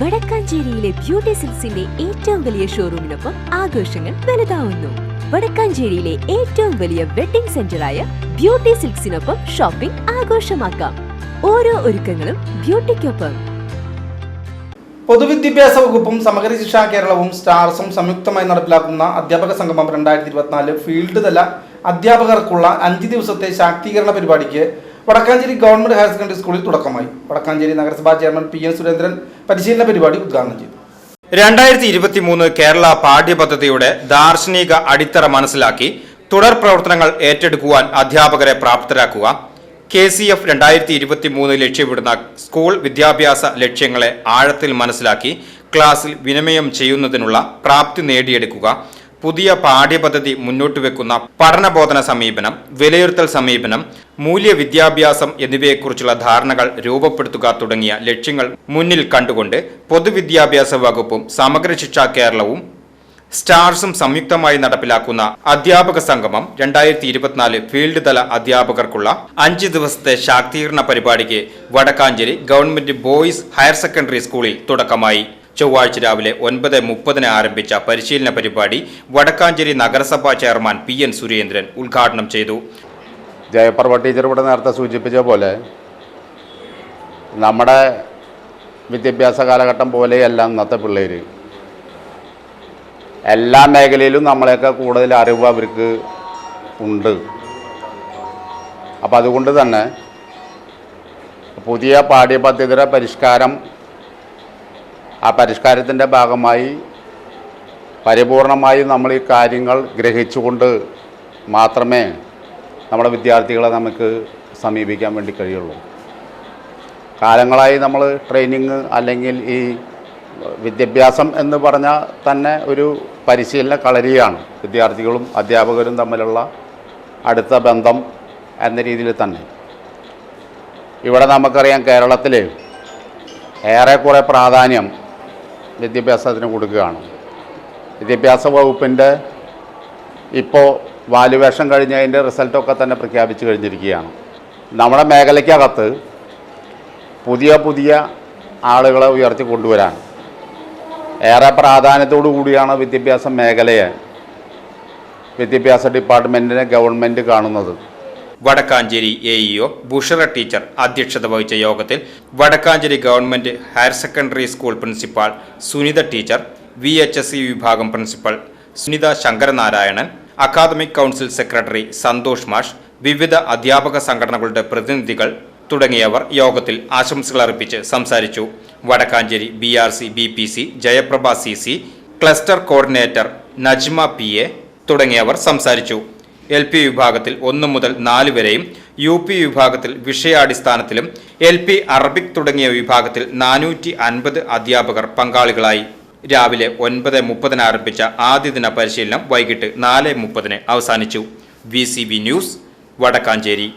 വടക്കാഞ്ചേരിയിലെ beauty സിൽസിന്റെ ഏറ്റവും വലിയ ഷോറൂമിനൊപ്പം ആഘോഷങ്ങൾ വലുതാവുന്നു. വടക്കാഞ്ചേരിയിലെ ഏറ്റവും വലിയ വെഡിംഗ് സെന്ററായ ബ്യൂട്ടി സിൽക്സിനൊപ്പം ഷോപ്പിംഗ് ആഘോഷമാക്കാം. ഓരോ ഒരുക്കങ്ങളും ബ്യൂട്ടിക്കൊപ്പം. പൊതുവിദ്യാഭ്യാസ വകുപ്പും സമഗ്ര ശിക്ഷാ കേരളവും സ്റ്റാർസും സംയുക്തമായി നടപ്പിലാക്കുന്ന അധ്യാപക സംഗമം രണ്ടായിരത്തി ഇരുപത്തിനാല് ഫീൽഡ് തല അധ്യാപകർക്കുള്ള അഞ്ച് ദിവസത്തെ ശാക്തീകരണ പരിപാടിക്ക് വടക്കാഞ്ചേരി ഗവൺമെന്റ് ഹയർ സെക്കൻഡറി സ്കൂളിൽ തുടക്കമായി. വടക്കാഞ്ചേരി നഗരസഭാ ചെയർമാൻ പി എൻ സുരേന്ദ്രൻ പരിശീലന പരിപാടി ഉദ്ഘാടനം ചെയ്തു. രണ്ടായിരത്തി ഇരുപത്തി മൂന്ന് കേരള പാഠ്യപദ്ധതിയുടെ ദാർശനിക അടിത്തറ മനസ്സിലാക്കി തുടർ പ്രവർത്തനങ്ങൾ ഏറ്റെടുക്കുവാൻ അധ്യാപകരെ പ്രാപ്തരാക്കുക കെ സി എഫ് രണ്ടായിരത്തി ഇരുപത്തി മൂന്ന് ലക്ഷ്യമിടുന്ന സ്കൂൾ വിദ്യാഭ്യാസ ലക്ഷ്യങ്ങളെ ആഴത്തിൽ മനസ്സിലാക്കി ക്ലാസ്സിൽ വിനിമയം ചെയ്യുന്നതിനുള്ള പ്രാപ്തി നേടിയെടുക്കുക പുതിയ പാഠ്യപദ്ധതി മുന്നോട്ട് വെക്കുന്ന പഠനബോധന സമീപനം വിലയിരുത്തൽ സമീപനം മൂല്യവിദ്യാഭ്യാസം എന്നിവയെക്കുറിച്ചുള്ള ധാരണകൾ രൂപപ്പെടുത്തുക തുടങ്ങിയ ലക്ഷ്യങ്ങൾ മുന്നിൽ കണ്ടുകൊണ്ട് പൊതുവിദ്യാഭ്യാസ വകുപ്പും സമഗ്ര ശിക്ഷാ കേരളവും സ്റ്റാർസും സംയുക്തമായി നടപ്പിലാക്കുന്ന അധ്യാപക സംഗമം രണ്ടായിരത്തി ഇരുപത്തിനാല് ഫീൽഡ് തല അധ്യാപകർക്കുള്ള അഞ്ച് ദിവസത്തെ ശാക്തീകരണ പരിപാടിക്ക് Vadakkanchery government boys higher secondary സ്കൂളിൽ തുടക്കമായി. ചൊവ്വാഴ്ച രാവിലെ ഒൻപത് മുപ്പതിന് ആരംഭിച്ച പരിശീലന പരിപാടി വടക്കാഞ്ചേരി നഗരസഭാ ചെയർമാൻ പി എൻ സുരേന്ദ്രൻ ഉദ്ഘാടനം ചെയ്തു. ജയപ്രഭ ടീച്ചർ ഇവിടെ നേരത്തെ സൂചിപ്പിച്ച പോലെ നമ്മുടെ വിദ്യാഭ്യാസ കാലഘട്ടം പോലെയല്ല ഇന്നത്തെ പിള്ളേർ. എല്ലാ മേഖലയിലും നമ്മളെയൊക്കെ കൂടുതൽ അറിവ് അവർക്ക് ഉണ്ട്. അപ്പോൾ അതുകൊണ്ട് തന്നെ പുതിയ പാഠ്യപദ്ധതിയുടെ പരിഷ്കാരം ആ പരിഷ്കാരത്തിന്റെ ഭാഗമായി പരിപൂർണമായി നമ്മൾ ഈ കാര്യങ്ങൾ ഗ്രഹിച്ചുകൊണ്ട് മാത്രമേ നമ്മുടെ വിദ്യാർത്ഥികളെ നമുക്ക് സമീപിക്കാൻ വേണ്ടി കഴിയുള്ളൂ. കാലങ്ങളായി നമ്മൾ ട്രെയിനിങ് അല്ലെങ്കിൽ ഈ വിദ്യാഭ്യാസം എന്ന് പറഞ്ഞാൽ തന്നെ ഒരു പരിശീലന കളരിയാണ്. വിദ്യാർത്ഥികളും അധ്യാപകരും തമ്മിലുള്ള അടുത്ത ബന്ധം എന്ന രീതിയിൽ തന്നെ. ഇവിടെ നമുക്കറിയാം കേരളത്തിൽ ഏറെക്കുറെ പ്രാധാന്യം വിദ്യാഭ്യാസത്തിന് കൊടുക്കുകയാണ്. വിദ്യാഭ്യാസ വകുപ്പിന്റെ ഇപ്പോൾ വാലുവേഷൻ കഴിഞ്ഞതിന്റെ റിസൾട്ടൊക്കെ തന്നെ പ്രഖ്യാപിച്ചു കഴിഞ്ഞിരിക്കുകയാണ്. നമ്മുടെ മേഖലയ്ക്കകത്ത് പുതിയ പുതിയ ആളുകളെ ഉയർത്തി കൊണ്ടുവരാൻ ഏറെ പ്രാധാന്യത്തോടു കൂടിയാണ് വിദ്യാഭ്യാസ മേഖലയെ വിദ്യാഭ്യാസ ഡിപ്പാർട്ട്മെന്റിനെ ഗവൺമെന്റ് കാണുന്നത്. Vadakkanchery A EO Bushara teacher അധ്യക്ഷത വഹിച്ച യോഗത്തിൽ Vadakkanchery government higher secondary school principal Sunitha teacher V C വിഭാഗം principal Sunitha Sankaranarayanan academic council secretary Santhosh മാഷ് വിവിധ അധ്യാപക സംഘടനകളുടെ പ്രതിനിധികൾ തുടങ്ങിയവർ യോഗത്തിൽ ആശംസകൾ അർപ്പിച്ച് സംസാരിച്ചു. Vadakkanchery B R C B P C Jayaprabha C C cluster coordinator Najma P A തുടങ്ങിയവർ സംസാരിച്ചു. എൽ പി വിഭാഗത്തിൽ ഒന്ന് മുതൽ നാല് വരെയും യു പി വിഭാഗത്തിൽ വിഷയാടിസ്ഥാനത്തിലും എൽ പി അറബിക് തുടങ്ങിയ വിഭാഗത്തിൽ നാനൂറ്റി അൻപത് അധ്യാപകർ പങ്കാളികളായി. രാവിലെ ഒൻപത് മുപ്പതിന് ആരംഭിച്ച ആദ്യ ദിന പരിശീലനം വൈകിട്ട് നാല് മുപ്പതിന് അവസാനിച്ചു. V news Vadakkanchery.